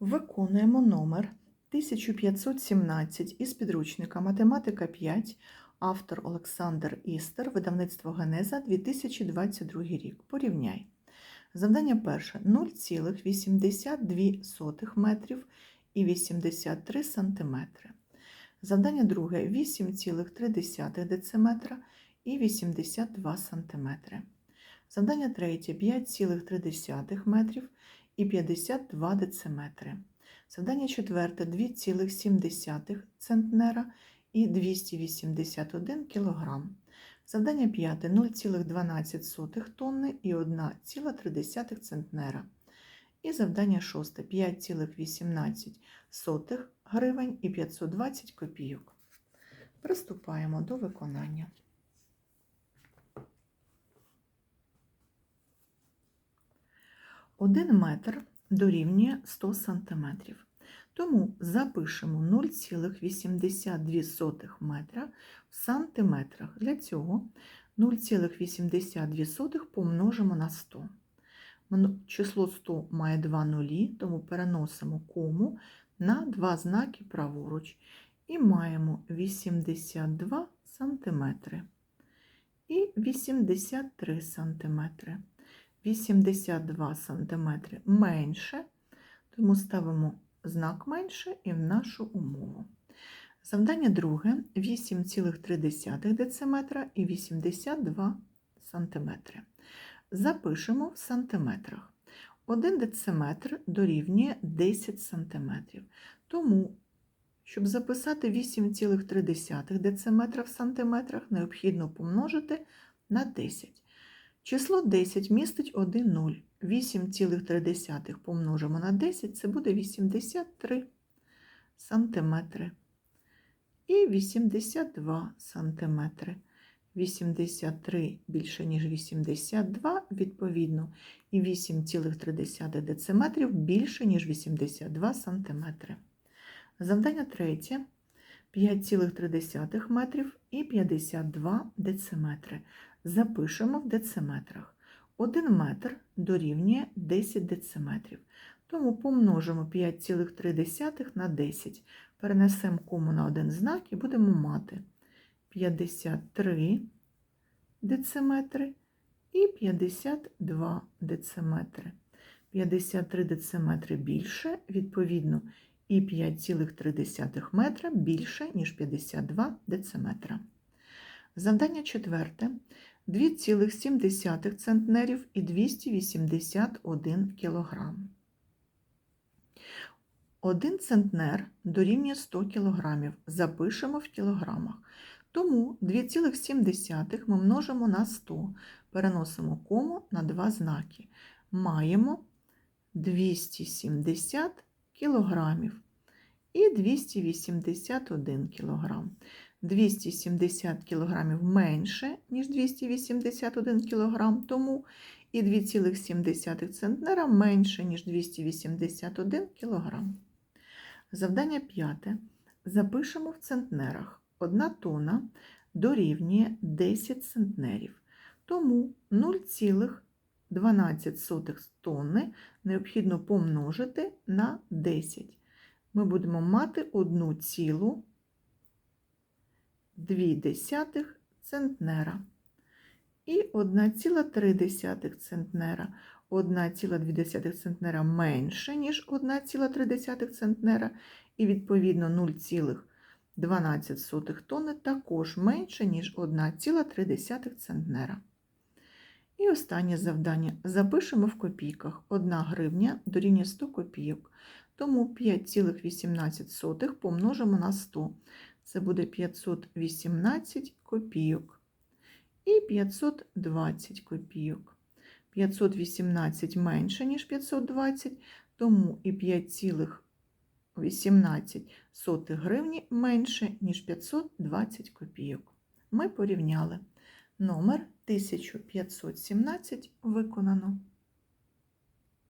Виконуємо номер 1517 із підручника Математика 5, автор Олександр Істер, видавництво Генеза 2022 рік. Порівняй. Завдання перше 0,82 метрів і 83 сантиметри. Завдання друге 8,3 дециметра і 82 сантиметри. Завдання третє 5,3 метрів і 52 дециметри. Завдання четверте 2,7 центнера і 281 кг. Завдання п'яте 0,12 тонни і 1,3 центнера. І завдання шосте 5,18 гривень і 520 копійок. Приступаємо до виконання. Один метр дорівнює 100 сантиметрів. Тому запишемо 0,82 метра в сантиметрах. Для цього 0,82 помножимо на 100. Число 100 має 2 нулі, тому переносимо кому на два знаки праворуч. І маємо 82 сантиметри і 83 сантиметри. 82 см менше, тому ставимо знак менше і в нашу умову. Завдання друге 8,3 дециметра і 82 см. Запишемо в сантиметрах. 1 дециметр дорівнює 10 см. Тому, щоб записати 8,3 дециметра в сантиметрах, необхідно помножити на 10. Число 10 містить 1 0. 8,3 помножимо на 10, це буде 83 сантиметри. І 82 сантиметри. 83 більше, ніж 82, відповідно, і 8,3 дециметрів більше, ніж 82 сантиметри. Завдання третє. 5,3 метрів і 52 дециметри. Запишемо в дециметрах. 1 метр дорівнює 10 дециметрів. Тому помножимо 5,3 на 10. Перенесемо кому на один знак і будемо мати 53 дециметри і 52 дециметри. 53 дециметри більше, відповідно, і 5,3 метра більше, ніж 52 дециметра. Завдання четверте. 2,7 центнерів і 281 кг. 1 центнер дорівнює 100 кг. Запишемо в кілограмах. Тому 2,7 ми множимо на 100, переносимо кому на два знаки. Маємо 270 кілограмів і 281 кілограм. 270 кг менше, ніж 281 кг, тому і 2,7 центнера менше, ніж 281 кг. Завдання п'яте. Запишемо в центнерах. Одна тона дорівнює 10 центнерів. Тому 0,12 тонни необхідно помножити на 10. Ми будемо мати 1 цілу 0,2 центнера і 1,3 центнера. 1,2 центнера менше, ніж 1,3 центнера, і, відповідно, 0,12 тонни також менше, ніж 1,3 центнера. І останнє завдання. Запишемо в копійках. 1 гривня дорівнює 100 копійок. Тому 5,18 помножимо на 100 це буде 518 копійок і 520 копійок. 518 менше, ніж 520, тому і 5,18 гривні менше, ніж 520 копійок. Ми порівняли номер 1517 виконано.